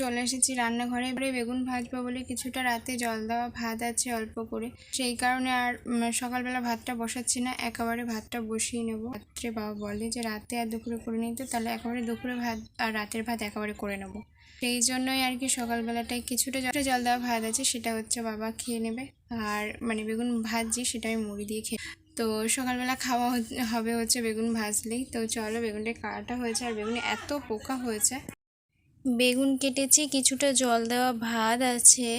চলে এসেছি রান্নাঘরে। এবারে বেগুন ভাজবো বলে কিছুটা রাতে জল দেওয়া ভাত আছে অল্প করে। সেই কারণে আর সকালবেলা ভাতটা বসাচ্ছি না। একেবারে ভাতটা বসিয়ে নেব। রাত্রে বাবা বলে যে, রাতে আর দুপুরে করে নিতে তাহলে একেবারে দুপুরে ভাত আর রাতের ভাত একেবারে করে নেব। সেই জন্যই আর কি সকালবেলাটায় কিছুটা জল দেওয়া ভাত আছে, সেটা হচ্ছে বাবা খেয়ে নেবে। আর মানে বেগুন ভাজি সেটা আমি মুড়ি দিয়ে খেয়ে তো সকালবেলা খাওয়া হবে হচ্ছে বেগুন ভাজলেই। তো চলো বেগুনটা কাটা হয়েছে, আর বেগুনে এত পোকা হয়েছে। বেগুন কেটেছি, কিছুটা জল দেওয়া ভাত আছে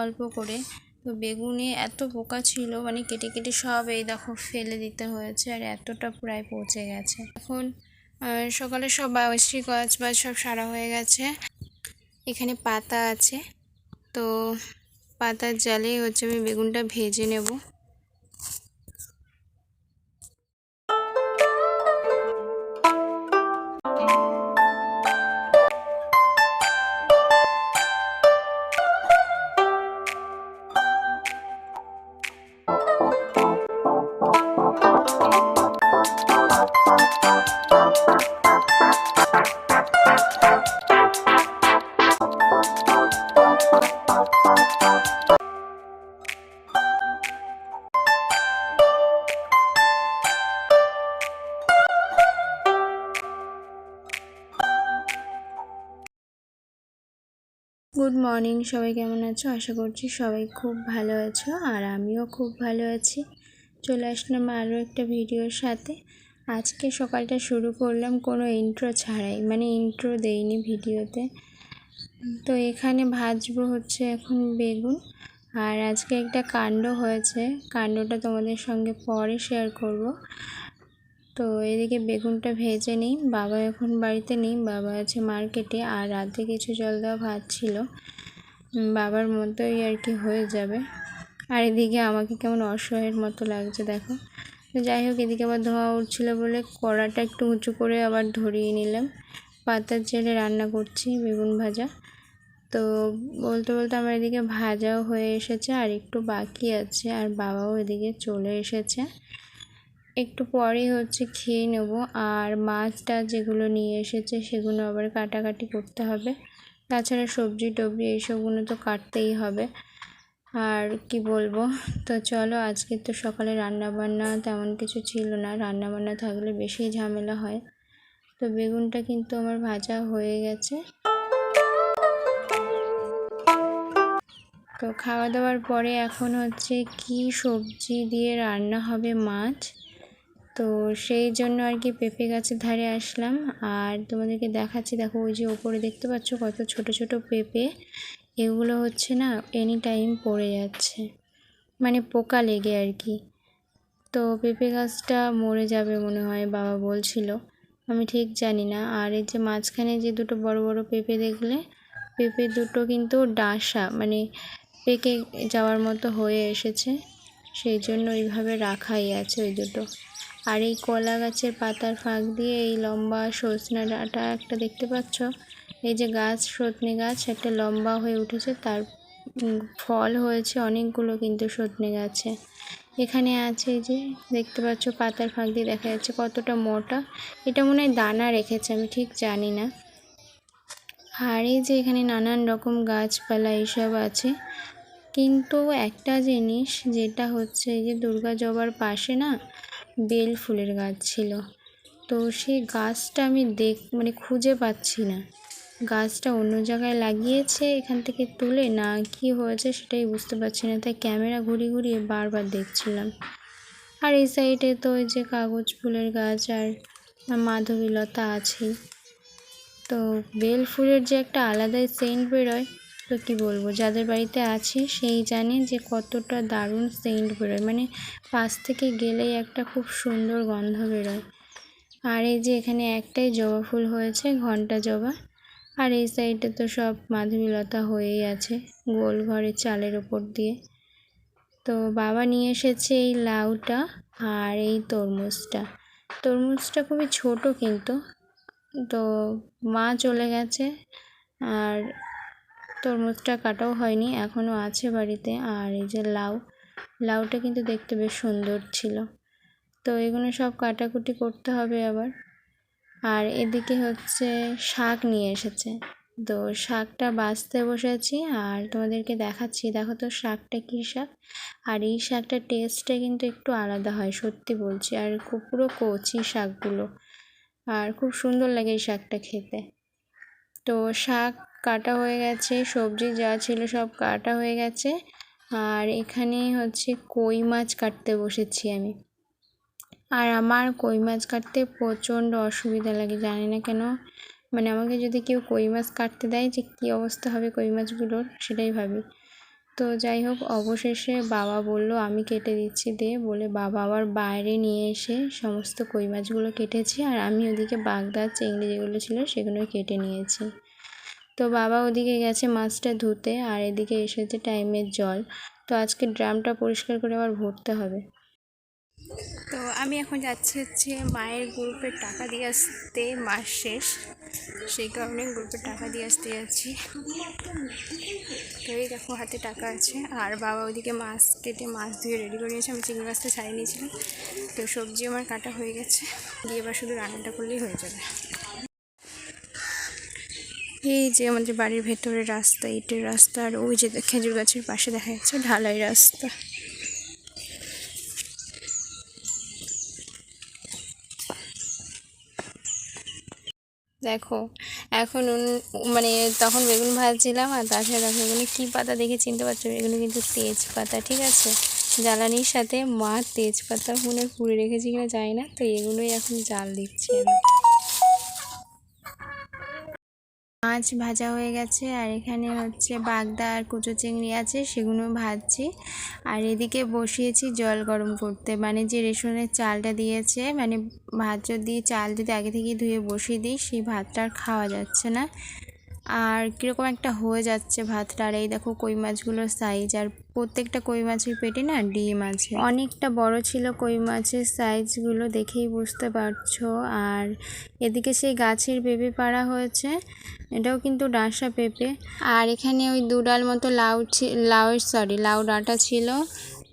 অল্প করে। তো বেগুনে এত পোকা ছিল মানে কেটে কেটে সব এই দেখো ফেলে দিতে হয়েছে আর এতটা প্রায় পচে গেছে। এখন সকালে সব বাবশ্রী কাজ বাজ সব সারা হয়ে গেছে। এখানে পাতা আছে। তো পাতার জালে হচ্ছে আমি বেগুনটা ভেজে নেব। মর্নিং, সবাই কেমন আছো? আশা করছি সবাই খুব ভালো আছো আর আমিও খুব ভালো আছি। চলে আসলাম আরও একটা ভিডিওর সাথে। আজকে সকালটা শুরু করলাম কোনো ইন্ট্রো ছাড়াই মানে ইন্ট্রো দেইনি ভিডিওতে। তো এখানে ভাজবো হচ্ছে এখন বেগুন। আর আজকে একটা কাণ্ড হয়েছে, কাণ্ডটা তোমাদের সঙ্গে পরে শেয়ার করব। তো এদিকে বেগুনটা ভেজে নিই। বাবা এখন বাড়িতে নেই। বাবা আছে মার্কেটে আর রাতে কিছু জল দেওয়া ভাত ছিল। বাবার মতোই আর কি হয়ে যাবে। আর এদিকে আমাকে কেমন অসহায়ের মতো লাগছে, দেখো। যাই হোক, এদিকে আবার ধোয়া উঠছিল বলে কড়াটা একটু উঁচু করে আবার ধরিয়ে নিলাম। পাতার জেলে রান্না করছি বেগুন ভাজা। তো বলতে বলতে আমার এদিকে ভাজাও হয়ে এসেছে আর একটু বাকি আছে আর বাবাও এদিকে চলে এসেছে। একটু পরেই হচ্ছে খেয়ে নেব। আর মাছটা যেগুলো নিয়ে এসেছে সেগুলো আবার কাটাকাটি করতে হবে। তাছাড়া সবজি টবজি এইসবগুলো তো কাটতেই হবে। আর কি বলব? তো চলো, আজকে তো সকালে রান্না বান্না তেমন কিছু ছিল না। রান্না বান্না থাকলে বেশি ঝামেলা হয়। তো বেগুনটা কিন্তু আমার ভাজা হয়ে গেছে। তো খাওয়া দাওয়ার পরে এখন হচ্ছে কি সবজি দিয়ে রান্না হবে মাছ? তো সেই জন্য আর কি পেঁপে গাছের ধারে আসলাম। আর তোমাদেরকে দেখাচ্ছি, দেখো ওই যে ওপরে দেখতে পাচ্ছ কত ছোট ছোট পেঁপে। এগুলো হচ্ছে না এনি টাইম পড়ে যাচ্ছে মানে পোকা লেগে আর কি তো পেঁপে গাছটা মরে যাবে মনে হয়, বাবা বলছিল। আমি ঠিক জানি না। আর এই যে মাঝখানে যে দুটো বড় বড় পেঁপে দেখলে, পেঁপে দুটো কিন্তু ডাসা মানে পেকে যাওয়ার মতো হয়ে এসেছে। সেই জন্য ওইভাবে রাখাই আছে ওই দুটো। আর এই কলা গাছের পাতার ফাঁক দিয়ে এই লম্বা সজনা ডাঁটা একটা দেখতে পাচ্ছ? এই যে গাছ, সজনে গাছ, একটা লম্বা হয়ে উঠেছে। তার ফল হয়েছে অনেকগুলো কিন্তু সজনে গাছে। এখানে আছে যে, দেখতে পাচ্ছ পাতার ফাঁক দিয়ে দেখা যাচ্ছে কতটা মোটা। এটা মনে হয় দানা রেখেছে, আমি ঠিক জানি না। আর এই যে এখানে নানান রকম গাছপালা এইসব আছে। কিন্তু একটা জিনিস যেটা হচ্ছে এই যে দুর্গা জবার পাশে না বেল ফুলের গাছ ছিল। তো সেই গাছটা আমি দেখ মানে খুঁজে পাচ্ছি না। গাছটা অন্য জায়গায় লাগিয়েছে, এখান থেকে তুলে না কি হয়েছে সেটাই বুঝতে পারছি না। তাই ক্যামেরা ঘুরিয়ে ঘুরিয়ে বারবার দেখছিলাম। আর এই সাইডে তো ওই যে কাগজ ফুলের গাছ আর মাধবীলতা আছেই। তো বেল ফুলের যে একটা আলাদাই সেন্ট বেরোয় তো কী বলব? যাদের বাড়িতে আছে সেই জানে যে কতটা দারুণ সেন্ট বেরোয়। মানে পাশ থেকে গেলেই একটা খুব সুন্দর গন্ধ বেরোয়। আর এই যে এখানে একটাই জবা ফুল হয়েছে, ঘণ্টা জবা। আর এই সাইডে তো সব মাধবীলতা হয়েই আছে, গোল ঘরের চালের ওপর দিয়ে। তো বাবা নিয়ে এসেছে এই লাউটা আর এই তরমুজটা। তরমুজটা খুবই ছোট কিন্তু। তো মা চলে গেছে আর তরমুজটা কাটাও হয়নি এখনও আছে বাড়িতে। আর এই যে লাউ, লাউটা কিন্তু দেখতে বেশ সুন্দর ছিল। তো এগুলো সব কাটাকুটি করতে হবে আবার। আর এদিকে হচ্ছে শাক নিয়ে এসেছে। তো শাকটা বাছতে বসেছি আর তোমাদেরকে দেখাচ্ছি। দেখো তো শাকটা কী শাক? আর এই শাকটার টেস্টটা কিন্তু একটু আলাদা হয়, সত্যি বলছি। আর পুরো কচি শাকগুলো। আর খুব সুন্দর লাগে এই শাকটা খেতে। তো শাক কাটা হয়ে গেছে, সবজি যা ছিল সব কাটা হয়ে গেছে। আর এখানে হচ্ছে কই মাছ কাটতে বসেছি আমি। আর আমার কই মাছ কাটতে প্রচণ্ড অসুবিধা লাগে, জানি না কেন। মানে আমাকে যদি কেউ কই মাছ কাটতে দেয় যে কী অবস্থা হবে কই মাছগুলোর, সেটাই ভাবি। তো যাই হোক, অবশেষে বাবা বলল, আমি কেটে দিচ্ছি, দে। বলে বাবা আবার বাইরে নিয়ে এসে সমস্ত কই মাছগুলো কেটেছি। আর আমি ওদিকে বাগদা, চিংড়ি যেগুলো ছিল সেগুলো কেটে নিয়েছি। তো বাবা ওদিকে গেছে মাছটা ধুতে আর এদিকে এসেছে টাইমের জল। তো আজকে ড্রামটা পরিষ্কার করে আবার ভরতে হবে। তো আমি এখন যাচ্ছি হচ্ছে মায়ের গ্রুপের টাকা দিয়ে আসতে মাস শেষ। সেই কারণে গ্রুপের টাকা দিয়ে আসতে যাচ্ছি। তো এই দেখো হাতে টাকা আছে। আর বাবা ওইদিকে মাছ কেটে মাছ ধুয়ে রেডি করে নিয়েছে। আমি চিংড়ি মাছটা ছাড়িয়ে নিয়েছিলাম। তো সবজি আমার কাটা হয়ে গেছে। দিয়ে এবার শুধু রান্নাটা করলেই হয়ে যাবে। এই যে আমাদের বাড়ির ভেতরে রাস্তা, ইটের রাস্তা, আর ওই যে খেজুর গাছের পাশে দেখা যাচ্ছে ঢালাই রাস্তা। দেখো, এখন মানে তখন বেগুন ভাজছিলাম আর তাছাড়া দেখো এগুলো কী পাতা দেখে চিনতে পারছ? এগুলো কিন্তু তেজপাতা, ঠিক আছে? জ্বালানির সাথে মা তেজপাতা মনে পুড়ে রেখেছি কিনা জানি না, তো এগুলোই এখন জাল দিচ্ছি আমি। মাছ ভাজা হয়ে গেছে, আর এখানে হচ্ছে বাগদা আর কুচো চিংড়ি আছে সেগুলো ভাজছি। আর এদিকে বসিয়েছি জল গরম করতে। মানে যে রেশনের চালটা দিয়েছে মানে ভাত যদি, চাল যদি আগে থেকে ধুয়ে বসিয়ে দিই, সেই ভাতটা আর খাওয়া যাচ্ছে না। আর কীরকম একটা হয়ে যাচ্ছে ভাতটা, আর এই দেখো কই মাছগুলোর সাইজ আর প্রত্যেকটা কই মাছের পেটে না ডিম আছে। অনেকটা বড় ছিল কই মাছের সাইজগুলো দেখেই বুঝতে পারছ। আর এদিকে সেই গাছের পেঁপে পাড়া হয়েছে, এটাও কিন্তু ডাঁসা পেঁপে। আর এখানে ওই দুডাল মতো লাউ লাউ সরি লাউ ডাঁটা ছিল।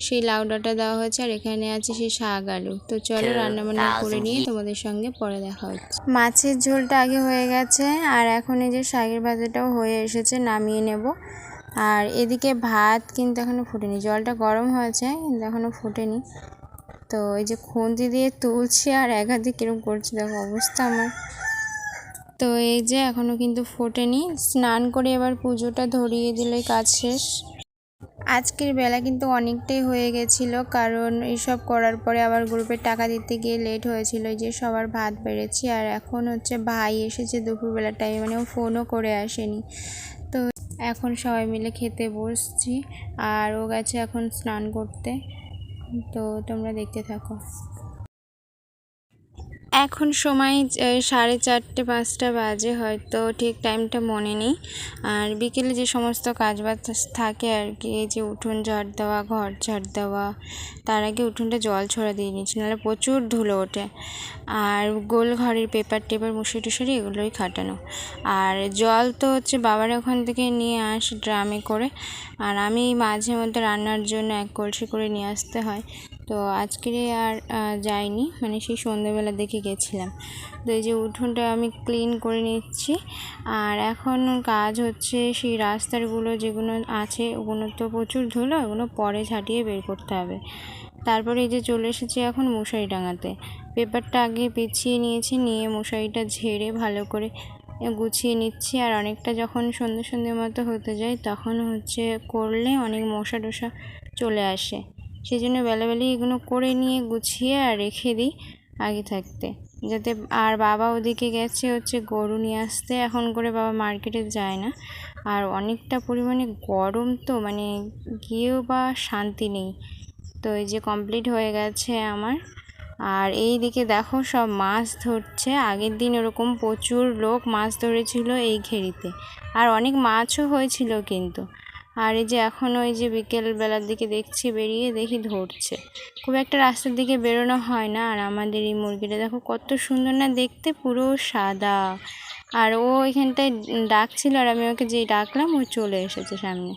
সেই লাউ ডাটা দেওয়া হয়েছে আর এখানে আছে সেই শাক আলু। তো চলো রান্না বান্না করে নিয়ে তোমাদের সঙ্গে পরে দেখা হচ্ছে। মাছের ঝোলটা আগে হয়ে গেছে আর এখন এই যে শাকের ভাজাটাও হয়ে এসেছে নামিয়ে নেব। আর এদিকে ভাত কিন্তু এখনও ফুটেনি জলটা গরম হয়েছে কিন্তু এখনও ফুটেনি। তো এই যে খুন্তি দিয়ে তুলছি আর এক হাতে কীরকম করছি দেখো অবস্থা আমার। তো এই যে এখনও কিন্তু ফোটেনি স্নান করে এবার পুজোটা ধরিয়ে দিলে কাজ শেষ। আজকের বেলা কিন্তু অনেকটাই হয়ে গেছিল, কারণ এইসব করার পরে আবার গ্রুপের টাকা দিতে গিয়ে লেট হয়েছিল যে সবার ভাত বেড়েছি, আর এখন হচ্ছে ভাই এসেছে দুপুরবেলা টাইম মানে ও ফোনও করে আসেনি। তো এখন সবাই মিলে খেতে বসছি, আর ও গেছে এখন স্নান করতে। তো তোমরা দেখতে থাকো। এখন সময় সাড়ে চারটে পাঁচটা বাজে, হয়তো ঠিক টাইমটা মনে নেই। আর বিকেলে যে সমস্ত কাজ বাজ থাকে আর কি এই যে উঠোন ঝাড় দেওয়া, ঘর ঝাড় দেওয়া, তার আগে উঠোনটা জল ছড়া দিয়ে নিয়েছি, নাহলে প্রচুর ধুলো ওঠে। আর গোল ঘরের পেপার টেপার মশারি টুশারি এগুলোই খাটানো। আর জল তো হচ্ছে বাবার ওখান থেকে নিয়ে আস ড্রামে করে। আর আমি মাঝে মধ্যে রান্নার জন্য এক কলসি করে নিয়ে আসতে হয়। তো আজকে আর যাইনি। মানে সেই সন্ধ্যেবেলা দেখে গেছিলাম। তো এই যে উঠোনটা আমি ক্লিন করে নিচ্ছি। আর এখন কাজ হচ্ছে সেই রাস্তারগুলো যেগুলো আছে ওগুলো তো প্রচুর ধুলো ওগুলো পরে ঝাঁটিয়ে বের করতে হবে। তারপরে এই যে চলে এসেছি এখন মশারি টাঙাতে পেপারটা আগে পেঁচিয়ে নিয়েছি, নিয়ে মশারিটা ঝেড়ে ভালো করে গুছিয়ে নিচ্ছি। আর অনেকটা যখন সন্ধ্যে সন্ধ্যে মতো হতে যায়, তখন হচ্ছে করলে অনেক মশা টশা চলে আসে। সেই জন্য বেলাবেলি এগুলো করে নিয়ে গুছিয়ে আর রেখে দিই আগে থাকতে। যাতে আর বাবা ওদিকে গেছে হচ্ছে গরু নিয়ে আসতে, এখন করে বাবা মার্কেটে যায় না। আর অনেকটা পরিমাণে গরম তো মানে গিয়েও বা শান্তি নেই। তো এই যে কমপ্লিট হয়ে গেছে আমার। আর এই দিকে দেখো সব মাছ ধরছে। আগের দিন ওরকম প্রচুর লোক মাছ ধরেছিল এই ঘেরিতে। আর অনেক মাছও হয়েছিল কিন্তু। আর এই যে এখন ওই যে বিকেল বেলার দিকে দেখছি বেরিয়ে দেখি ধরছে। খুব একটা রাস্তার দিকে বেরোনো হয় না, আর আমাদের এই মুরগিটা দেখো কত সুন্দর না দেখতে পুরো সাদা। আর ও এখানটায় ডাকছিল আর আমি ওকে যেই ডাকলাম ও চলে এসেছে সামনে।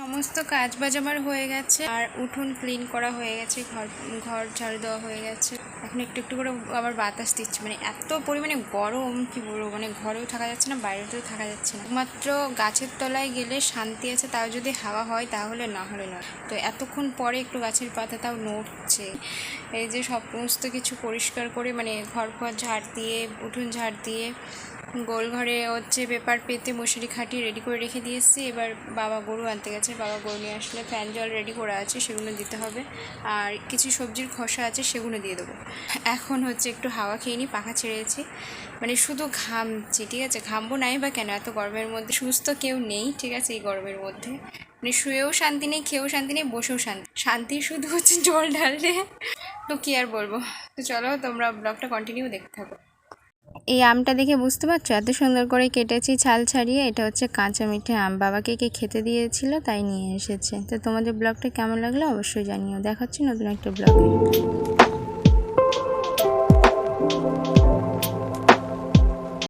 সমস্ত কাজ বাজ আমার হয়ে গেছে, আর উঠোন ক্লিন করা হয়ে গেছে, ঘর ঘর ঝাড়ু দেওয়া হয়ে গেছে। এখন একটু একটু করে আবার বাতাস দিচ্ছে মানে এত পরিমাণে গরম, কি বলব মানে ঘরেও থাকা যাচ্ছে না, বাইরেতেও থাকা যাচ্ছে না। মাত্র গাছের তলায় গেলে শান্তি আছে, তাও যদি হাওয়া হয় তাহলে না হলে নয়। তো এতক্ষণ পরে একটু গাছের পাতা তাও নড়ছে। এই যে সমস্ত কিছু পরিষ্কার করে মানে ঘর ঘর ঝাড় দিয়ে, উঠোন ঝাড় দিয়ে গোল ঘরে হচ্ছে পেপার পেতে মশারি খাটিয়ে রেডি করে রেখে দিয়েছি। এবার বাবা গরু আনতে গেছে। বাবা গরু নিয়ে আসলে ফ্যান জল রেডি করা আছে, সেগুলো দিতে হবে। আর কিছু সবজির খোসা আছে, সেগুলো দিয়ে দেবো। এখন হচ্ছে একটু হাওয়া খেয়ে নিই, পাখা ছেড়েছি মানে শুধু ঘামছি, ঠিক আছে? ঘামবো নাই বা কেন? এত গরমের মধ্যে সুস্থ কেউ নেই, ঠিক আছে? এই গরমের মধ্যে। মানে শুয়েও শান্তি নেই, খেয়েও শান্তি নেই, বসেও শান্তি শান্তি শুধু হচ্ছে জল ঢাললে। তো কী আর বলব? তো চলো তোমরা ব্লগটা কন্টিনিউ দেখতে থাকো। এই আমটা দেখে বুঝতে পারছ? এত সুন্দর করে কেটেছি ছাল ছাড়িয়ে। এটা হচ্ছে কাঁচা মিঠে আম। বাবাকে কে খেতে দিয়েছিল তাই নিয়ে এসেছে। তো তোমাদের ব্লগটা কেমন লাগল অবশ্যই জানিও। দেখাচ্ছি নতুন একটা ব্লগে।